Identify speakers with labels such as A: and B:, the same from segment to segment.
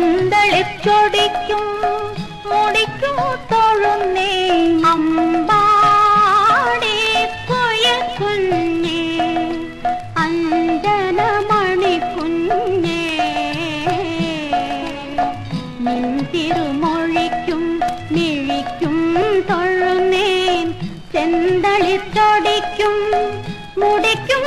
A: പന്തളിച്ചൊടിക്കും മുടിക്കും തൊഴുന്നേ അമ്പാടെ പോയ കുഞ്ഞേ അഞ്ജനമണി കുഞ്ഞേ. നിൻ തിരുമൊഴിക്കും മിഴിക്കും തൊഴുന്നേൻ ചെന്തളിച്ചൊടിക്കും മുടിക്കും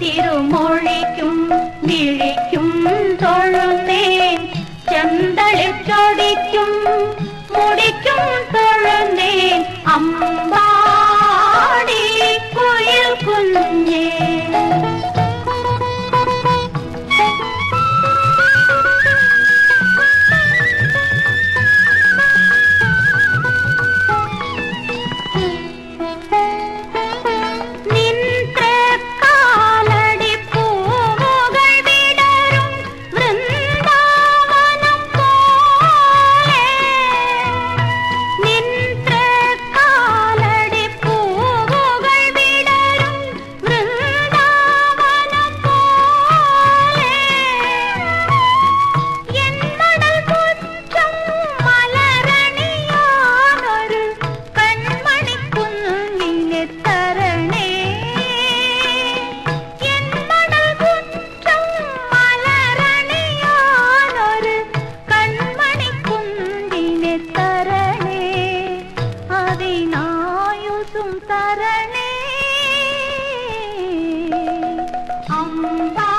A: திருമൊഴിക്കും വിളിക്കും തൊഴുന്നേൻ ചെന്തളിൽ ചൊടിക്കും മുടിക്കും തൊഴുന്നേൻ അമ്പാടി കുയിൽ കുന്നു तरणे अम्बा